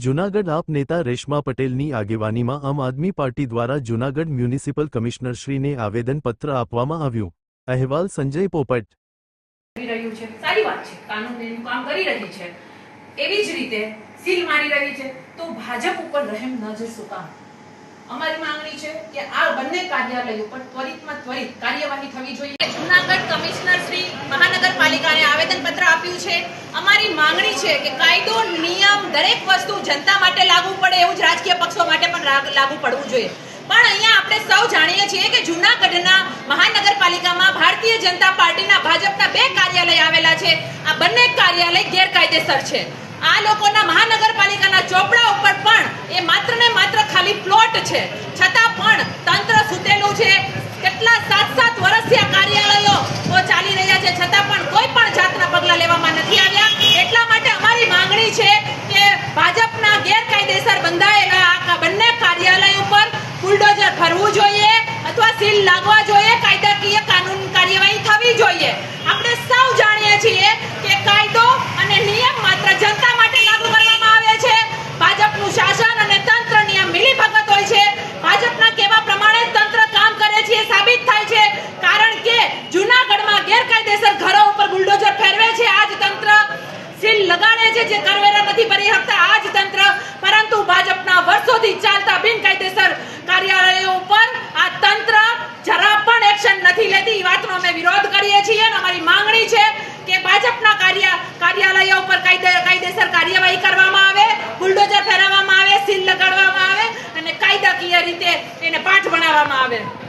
જૂનાગઢ આપ નેતા રેશમા પટેલની આગેવાનીમાં આમ આદમી પાર્ટી દ્વારા જૂનાગઢ મ્યુનિસિપલ કમિશનરશ્રીને આવેદનપત્ર આપવામાં આવ્યું. અહેવાલ સંજય પોપટ. એવી જ રીતે સીલ મારી રહી છે. તો ભાજપ ઉપર રહેમ ન શું કામ. અમારી માંગણી છે કે આ બંને કાર્યાલયો પર ત્વરિતમાં ત્વરિત કાર્યવાહી થવી જોઈએ. જૂનાગઢ કમિશનર શ્રી મહાનગરપાલિકાને આવેદનપત્ર આપ્યું છે. અમારી માંગણી છે કે કાયદો, નિયમ દરેક વસ્તુ જનતા માટે લાગુ પડે એવું જ રાજકીય પક્ષો માટે પણ લાગુ પડવું જોઈએ. પણ અહીંયા આપણે સૌ જાણીએ છીએ કે જૂનાગઢના મહાનગરપાલિકામાં ભારતીય જનતા પાર્ટીના ભાજપના બે કાર્યાલય આવેલા છે. આ બંને કાર્યાલય ગેરકાયદેસર છે. આ લોકોના મહાનગરપાલિકાના ચોપડા ઉપર પણ એ માત્ર ને માત્ર ખાલી પ્લોટ છે. છતાં પણ તંત્ર સૂતેલું છે કેટલા સાત સાત વર્ષથી આ કાર્યાલયો ઓ ચાલી રહ્યા છે છતાં પણ કોઈ પણ જાતના પગલાં લેવામાં નથી આવ્યા એટલા માટે અમારી માંગણી છે કે ભાજપના ગેરકાયદેસર બંધાયેલા આ બંને કાર્યાલય ઉપર બુલડોઝર ફરવું જોઈએ અથવા સીલ લાગવા જોઈએ કાયદાકીય કાનૂન કાર્યવાહી થવી જોઈએ આપણે સૌ જાણીએ છીએ કે કાયદો અને નિયમ માત્ર જનતા માટે લાગુ કરવામાં આવે છે ભાજપનું શાસન અને તંત્રની આ મિલીભગત હોય છે ભાજપના કહેવા પ્રમાણે જ તંત્ર કામ કરે છે એ સાબિત થાય છે કારણ કે જૂનાગઢમાં ગેરકાયદેસર ઘરો ઉપર બુલડોઝર ફેરવે છે આ જ તંત્ર સીલ જે કરવેરા નથી ભરી શકતા આ જ તંત્ર. પરંતુ ભાજપના વર્ષોથી ચાલતા બિનકાયદેસર કાર્યાલયો ઉપર આ તંત્ર જરા પણ એક્શન નથી લેતી. એ વાતનો અમે વિરોધ કરીએ છીએ અને અમારી માંગણી છે કે ભાજપના કાર્ય કાર્યાલયો ઉપર કાયદે કાયદેસર કાર્યવાહી કરવામાં આવે, બુલડોઝર ફેરવવામાં આવે, સીલ લગાડવામાં આવે અને કાયદાકીય રીતે એને પાઠ ભણાવવામાં આવે.